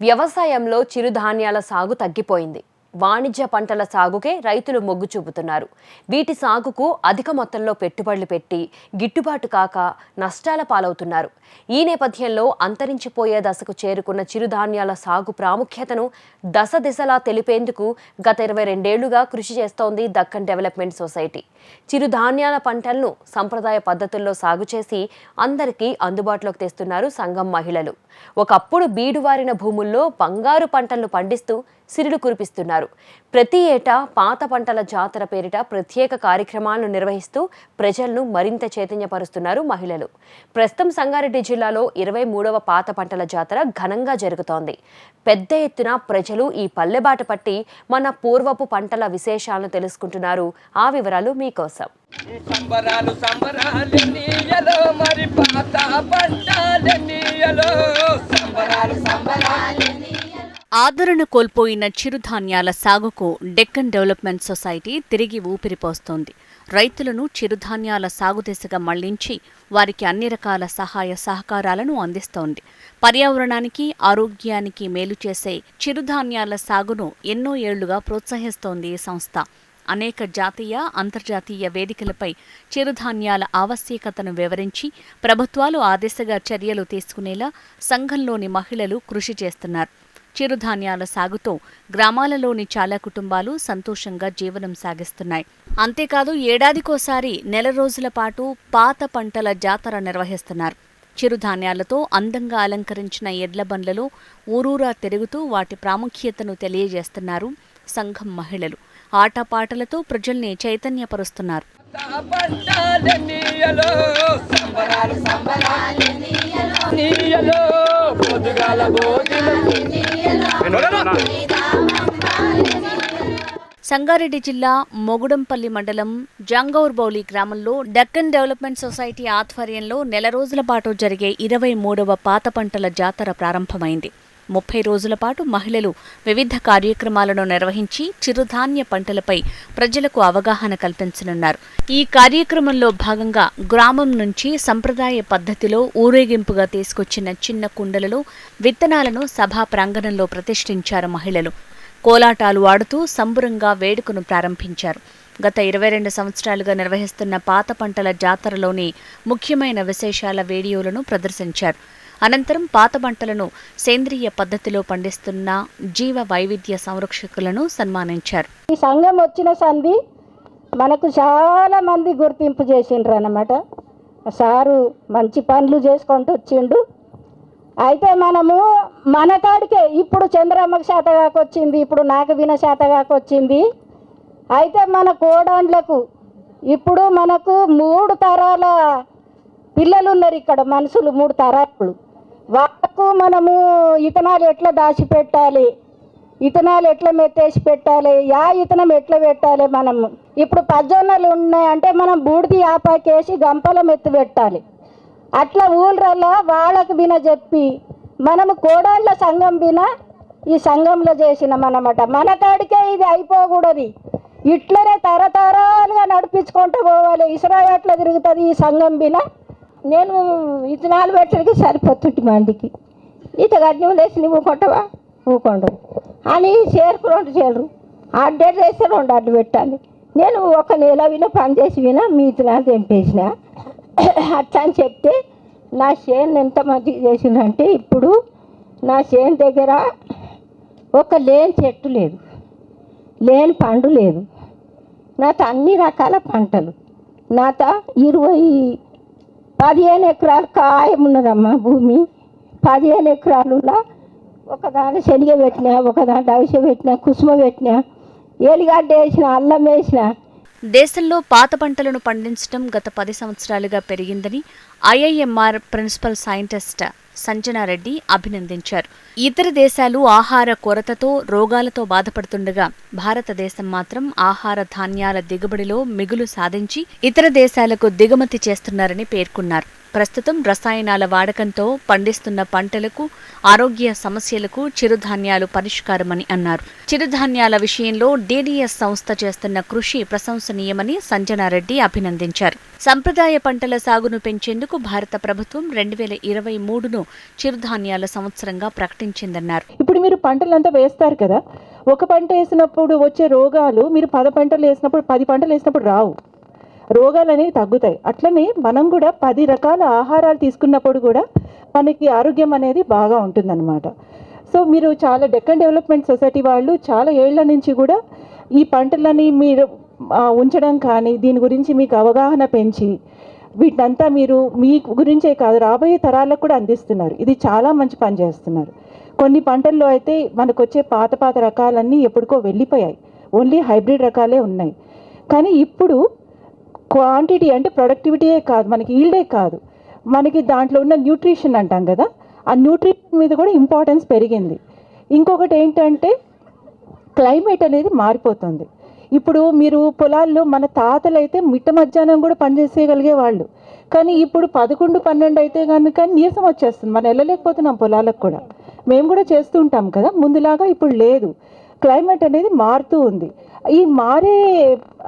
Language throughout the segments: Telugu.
వ్యవసాయంలో చిరుధాన్యాల సాగు తగ్గిపోయింది. వాణిజ్య పంటల సాగుకే రైతులు మొగ్గు చూపుతున్నారు. వీటి సాగుకు అధిక మొత్తంలో పెట్టుబడులు పెట్టి గిట్టుబాటు కాక నష్టాల పాలవుతున్నారు. ఈ నేపథ్యంలో అంతరించిపోయే దశకు చేరుకున్న చిరుధాన్యాల సాగు ప్రాముఖ్యతను దశ దిశలా తెలిపేందుకు గత ఇరవై రెండేళ్ళుగా కృషి చేస్తోంది దక్కన్ డెవలప్మెంట్ సొసైటీ. చిరుధాన్యాల పంటలను సంప్రదాయ పద్ధతుల్లో సాగు చేసి అందరికీ అందుబాటులోకి తెస్తున్నారు సంఘం మహిళలు. ఒకప్పుడు బీడువారిన భూముల్లో బంగారు పంటలను పండిస్తూ సిరులు కురిపిస్తున్నారు. ప్రతి ఏటా పాత పంటల జాతర పేరిట ప్రత్యేక కార్యక్రమాలను నిర్వహిస్తూ ప్రజలను మరింత చైతన్యపరుస్తున్నారు మహిళలు. ప్రస్తుతం సంగారెడ్డి జిల్లాలో ఇరవై మూడవ పాత పంటల జాతర ఘనంగా జరుగుతోంది. పెద్ద ఎత్తున ప్రజలు ఈ పల్లెబాట పట్టి మన పూర్వపు పంటల విశేషాలను తెలుసుకుంటున్నారు. ఆ వివరాలు మీకోసం. సంబరాలు సంబరాలు నీయలో మరి పాత పంటలు నీయలో. సంబరాలు సంబరాలు ఆదరణ కోల్పోయిన చిరుధాన్యాల సాగుకు డెక్కన్ డెవలప్మెంట్ సొసైటీ తిరిగి ఊపిరిపోస్తోంది రైతులను చిరుధాన్యాల సాగు దిశగా మళ్ళించి వారికి అన్ని రకాల సహాయ సహకారాలను అందిస్తోంది. పర్యావరణానికి ఆరోగ్యానికి మేలు చేసే చిరుధాన్యాల సాగును ఎన్నో ఏళ్ళుగా ప్రోత్సహిస్తోంది ఈ సంస్థ. అనేక జాతీయ అంతర్జాతీయ వేదికలపై చిరుధాన్యాల ఆవశ్యకతను వివరించి ప్రభుత్వాలు ఆ దిశగా చర్యలు తీసుకునేలా సంఘంలోని మహిళలు కృషి చేస్తున్నారు. చిరుధాన్యాల సాగుతో గ్రామాలలోని చాలా కుటుంబాలు సంతోషంగా జీవనం సాగిస్తున్నాయి. అంతేకాదు ఏడాదికోసారి నెల రోజుల పాటు పాత పంటల జాతర నిర్వహిస్తున్నారు. చిరుధాన్యాలతో అందంగా అలంకరించిన ఎడ్ల బండ్లలో ఊరూరా తిరుగుతూ వాటి ప్రాముఖ్యతను తెలియజేస్తున్నారు సంఘం మహిళలు. ఆటపాటలతో ప్రజల్ని చైతన్యపరుస్తున్నారు. సంగారెడ్డి జిల్లా మొగుడంపల్లి మండలం జంగౌర్బౌలి గ్రామంలో డక్కన్ డెవలప్మెంట్ సొసైటీ ఆధ్వర్యంలో నెల రోజుల పాటు జరిగే ఇరవై మూడవ పాత పంటల జాతర ప్రారంభమైంది. ముప్పై రోజుల పాటు మహిళలు వివిధ కార్యక్రమాలను నిర్వహించి చిరుధాన్య పంటలపై ప్రజలకు అవగాహన కల్పించనున్నారు. ఈ కార్యక్రమంలో భాగంగా గ్రామం నుంచి సంప్రదాయ పద్ధతిలో ఊరేగింపుగా తీసుకొచ్చిన చిన్న కుండలలో విత్తనాలను సభా ప్రాంగణంలో ప్రతిష్ఠించారు మహిళలు. కోలాటాలు ఆడుతూ సంబురంగా వేడుకను ప్రారంభించారు. గత ఇరవై రెండు సంవత్సరాలుగా నిర్వహిస్తున్న పాత పంటల జాతరలోని ముఖ్యమైన విశేషాల వీడియోలను ప్రదర్శించారు. అనంతరం పాత పంటలను సేంద్రియ పద్ధతిలో పండిస్తున్న జీవ వైవిధ్య సంరక్షకులను సన్మానించారు. ఈ సంఘం వచ్చిన సంధి మనకు చాలా మంది గుర్తింపు చేసిండ్రు అన్నమాట. సారు మంచి పనులు చేసుకుంటూ వచ్చిండు. అయితే మనము మన కాడికే ఇప్పుడు చంద్రమ్మకి శాత వచ్చింది ఇప్పుడు నాకు విన శాత వచ్చింది. అయితే మన కోడాండ్లకు ఇప్పుడు మనకు మూడు తరాల పిల్లలు ఉన్నారు ఇక్కడ మనుషులు మూడు తరాలు. వాళ్ళకు మనము ఇతనాలు ఎట్లా దాచిపెట్టాలి? ఇతనాలు ఎట్లా మెత్తేసి పెట్టాలి? యా ఇతనం ఎట్లా పెట్టాలి మనము ఇప్పుడు పజ్జొన్నలు ఉన్నాయంటే మనం బూడిది ఆపాకేసి గంపల మెత్తి పెట్టాలి. అట్లా ఊళ్ళల్లో వాళ్ళకు బిన చెప్పి మనము కోడళ్ళ సంఘం బిన ఈ సంఘంలో చేసినాం అన్నమాట. మన కాడికే ఇది అయిపోకూడదు. ఇట్లనే తరతరాలుగా నడిపించుకుంటూ పోవాలి. ఇస్రాయి ఎట్లా తిరుగుతుంది ఈ సంఘం బిన నేను ఇతనాలు పెట్టడానికి సరిపోతుంటి మందికి ఈత గడ్డి వేసి నువ్వు కొట్టవా? ఊకొండవు అని రెండు చేర్రు. అడ్డేట్ చేస్తే రెండు అడ్డు పెట్టాలి. నేను ఒక నెల విన పని చేసి విన మీ ఇతనాలు తెంపేసిన అట్లా అని చెప్తే నా చేను ఎంత మంచిగా చేసిందంటే ఇప్పుడు నా చేను దగ్గర ఒక లేని చెట్టు లేదు. లేని పండు లేదు. నాతో అన్ని రకాల పంటలు. నాతో ఇరవై పదిహేను ఎకరాలు ఖాయం ఉన్నదమ్మా భూమి. పదిహేను ఎకరాలులా ఒకదాని శనగ పెట్టినా ఒకదాని అవిసె పెట్టినా కుసుమ పెట్టినా ఎలిగడ్డ వేసిన అల్లం వేసిన దేశంలో పాత పంటలను పండించడం గత పది సంవత్సరాలుగా పెరిగిందని ఐఐఎంఆర్ ప్రిన్సిపల్ సైంటిస్ట్ సంజనారెడ్డి అభినందించారు. ఇతర దేశాలు ఆహార కొరతతో రోగాలతో బాధపడుతుండగా భారతదేశం మాత్రం ఆహార ధాన్యాల దిగుబడిలో మిగులు సాధించి ఇతర దేశాలకు దిగుమతి చేస్తున్నారని పేర్కొన్నారు. ప్రస్తుతం రసాయనాల వాడకంతో పండిస్తున్న పంటలకు ఆరోగ్య సమస్యలకు చిరుధాన్యాలు పరిష్కారమని అన్నారు. చిరుధాన్యాల విషయంలో డీడీఎస్ సంస్థ చేస్తున్న కృషి ప్రశంసనీయమని సంజనారెడ్డి అభినందించారు. సంప్రదాయ పంటల సాగును పెంచేందుకు భారత ప్రభుత్వం రెండు వేల ఇరవై మూడును చిరుధాన్యాల సంవత్సరంగా ప్రకటించిందన్నారు. ఇప్పుడు మీరు పంటలంతా వేస్తారు కదా. ఒక పంట వేసినప్పుడు వచ్చే రోగాలు మీరు పద పంటలు వేసినప్పుడు పది పంటలు వేసినప్పుడు రావు. రోగాలు అనేవి తగ్గుతాయి. అట్లనే మనం కూడా పది రకాల ఆహారాలు తీసుకున్నప్పుడు కూడా మనకి ఆరోగ్యం అనేది బాగా ఉంటుందన్నమాట. సో మీరు చాలా డెక్కన్ డెవలప్మెంట్ సొసైటీ వాళ్ళు చాలా ఏళ్ళ నుంచి కూడా ఈ పంటలని మీరు ఉంచడం కానీ దీని గురించి మీకు అవగాహన పెంచి వీటంతా మీరు మీ గురించే కాదు రాబోయే తరాలకు కూడా అందిస్తున్నారు. ఇది చాలా మంచి పని చేస్తున్నారు. కొన్ని పంటల్లో అయితే మనకు వచ్చే పాత పాత రకాలన్నీ ఎప్పటికో వెళ్ళిపోయాయి. ఓన్లీ హైబ్రిడ్ రకాలే ఉన్నాయి. కానీ ఇప్పుడు క్వాంటిటీ అంటే ప్రొడక్టివిటీయే కాదు మనకి ఈల్డే కాదు. మనకి దాంట్లో ఉన్న న్యూట్రిషన్ అంటాం కదా ఆ న్యూట్రిషన్ మీద కూడా ఇంపార్టెన్స్ పెరిగింది. ఇంకొకటి ఏంటంటే క్లైమేట్ అనేది మారిపోతుంది. ఇప్పుడు మీరు పొలాల్లో మన తాతలు అయితే మిట్ట మధ్యాహ్నం కూడా పనిచేసేయగలిగే వాళ్ళు. కానీ ఇప్పుడు పదకొండు పన్నెండు అయితే కనుక నీరసం వచ్చేస్తుంది. మనం వెళ్ళలేకపోతున్నాం పొలాలకు కూడా. మేము కూడా చేస్తూ ఉంటాం కదా ముందులాగా ఇప్పుడు లేదు. క్లైమేట్ అనేది మారుతూ ఉంది. ఈ మారే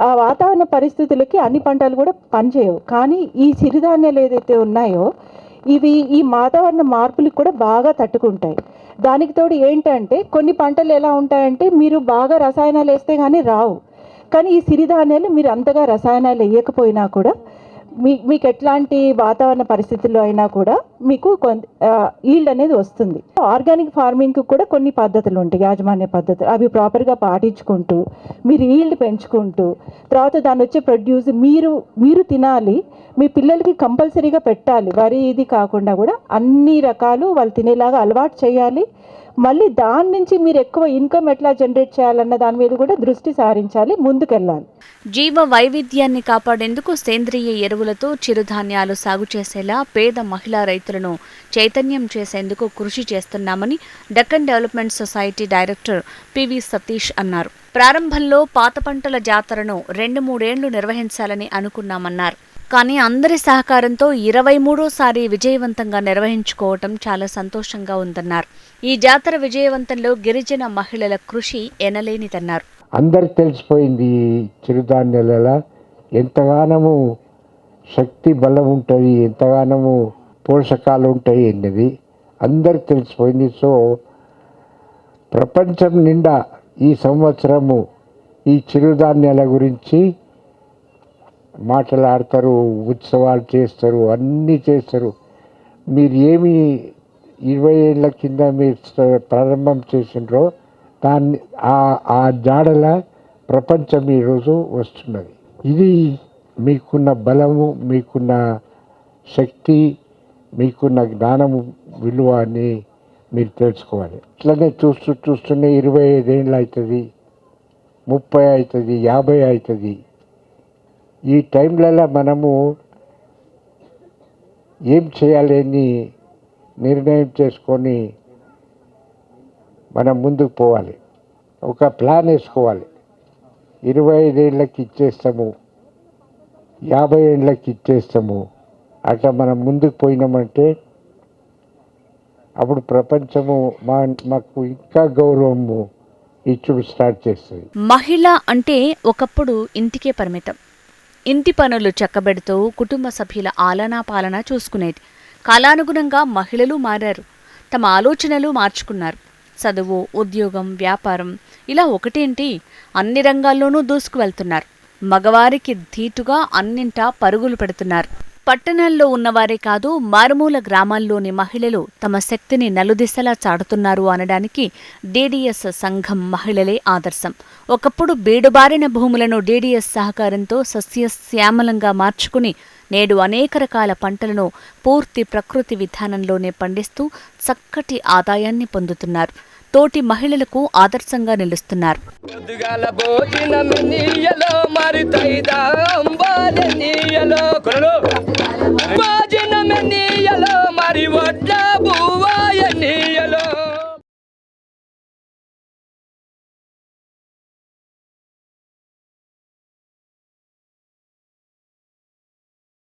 ఆ వాతావరణ పరిస్థితులకి అన్ని పంటలు కూడా పనిచేయవు. కానీ ఈ సిరిధాన్యాలు ఏదైతే ఉన్నాయో ఇవి ఈ వాతావరణ మార్పులకు కూడా బాగా తట్టుకుంటాయి. దానికి తోడు ఏంటంటే కొన్ని పంటలు ఎలా ఉంటాయంటే మీరు బాగా రసాయనాలు వేస్తే కానీ రావు. కానీ ఈ సిరిధాన్యాలు మీరు అంతగా రసాయనాలు వేయకపోయినా కూడా మీ మీకు ఎట్లాంటి వాతావరణ పరిస్థితుల్లో అయినా కూడా మీకు ఈల్డ్ అనేది వస్తుంది. ఆర్గానిక్ ఫార్మింగ్కి కూడా కొన్ని పద్ధతులు ఉంటాయి యాజమాన్య పద్ధతులు. అవి ప్రాపర్గా పాటించుకుంటూ మీరు ఈల్డ్ పెంచుకుంటూ తర్వాత దాని వచ్చే ప్రొడ్యూస్ మీరు మీరు తినాలి మీ పిల్లలకి కంపల్సరీగా పెట్టాలి. వరి ఇది కాకుండా కూడా అన్ని రకాలు వాళ్ళు తినేలాగా అలవాటు చేయాలి. మళ్ళీ దాని నుంచి మీరు ఎక్కువ ఇన్కమ్ ఎట్లా జనరేట్ చేయాలన్న దాని మీద కూడా దృష్టి సారించాలి ముందుకెళ్ళాలి. జీవ వైవిధ్యాన్ని కాపాడేందుకు సేంద్రియ ఎరువులతో చిరుధాన్యాలు సాగు చేసేలా పేద మహిళా రైతులను చైతన్యం చేసేందుకు కృషి చేస్తున్నామని Deccan development society director PV Satish అన్నారు. ప్రారంభంలో పాత పంటల జాతరను రెండు మూడేళ్ళు నిర్వహించాలని అనుకున్నామన్నారు. కానీ అందరి సహకారంతో ఇరవై మూడోసారి విజయవంతంగా నిర్వహించుకోవటం చాలా సంతోషంగా ఉందన్నారు. ఈ జాతర విజయవంతంలో గిరిజన మహిళల కృషి ఎనలేనిదన్నారు. అందరికి తెలిసిపోయింది ఈ చిరుధాన్యాల ఎంతగానము శక్తి బలం ఉంటుంది ఎంతగానము పోషకాలు ఉంటాయి అన్నది అందరికి తెలిసిపోయింది. సో ప్రపంచం నిండా ఈ సంవత్సరము ఈ చిరుధాన్యాల గురించి మాట్లాడతారు ఉత్సవాలు చేస్తారు అన్నీ చేస్తారు. మీరు ఏమి ఇరవై ఏళ్ళ కింద మీరు ప్రారంభం చేసినారో దాన్ని ఆ ఆ జాడల ప్రపంచం ఈరోజు వస్తున్నది. ఇది మీకున్న బలము మీకున్న శక్తి మీకున్న జ్ఞానము విలువ అని మీరు తెలుసుకోవాలి. ఇట్లనే చూస్తూ చూస్తూనే ఇరవై ఐదేళ్ళు అవుతుంది ముప్పై అవుతుంది యాభై అవుతుంది. ఈ టైంలలో మనము ఏం చేయాలని నిర్ణయం చేసుకొని మనం ముందుకు పోవాలి. ఒక ప్లాన్ వేసుకోవాలి. ఇరవై ఐదేళ్ళకి ఇచ్చేస్తాము. యాభై ఏళ్ళకి ఇచ్చేస్తాము. అట్లా మనం ముందుకు పోయినామంటే అప్పుడు ప్రపంచము మా మాకు ఇంకా గౌరవము ఇచ్చుడు స్టార్ట్ చేస్తుంది. మహిళ అంటే ఒకప్పుడు ఇంటికే పరిమితం. ఇంటి పనులు చక్కబెడుతూ కుటుంబ సభ్యుల ఆలనా పాలన చూసుకునేది. కాలానుగుణంగా మహిళలు మారారు. తమ ఆలోచనలు మార్చుకున్నారు. చదువు ఉద్యోగం వ్యాపారం ఇలా ఒకటేంటి? అన్ని రంగాల్లోనూ దూసుకు వెళ్తున్నారు మగవారికి ధీటుగా అన్నింటా పరుగులు పెడుతున్నారు. పట్టణాల్లో ఉన్నవారే కాదు మారుమూల గ్రామాల్లోని మహిళలు తమ శక్తిని నలుదిశలా చాటుతున్నారు అనడానికి డీడీఎస్ సంఘం మహిళలే ఆదర్శం. ఒకప్పుడు బీడుబారిన భూములను డీడీఎస్ సహకారంతో సస్యశ్యామలంగా మార్చుకుని నేడు అనేక రకాల పంటలను పూర్తి ప్రకృతి విధానంలోనే పండిస్తూ చక్కటి ఆదాయాన్ని పొందుతున్నారు. తోటి మహిళలకు ఆదర్శంగా నిలుస్తున్నారు.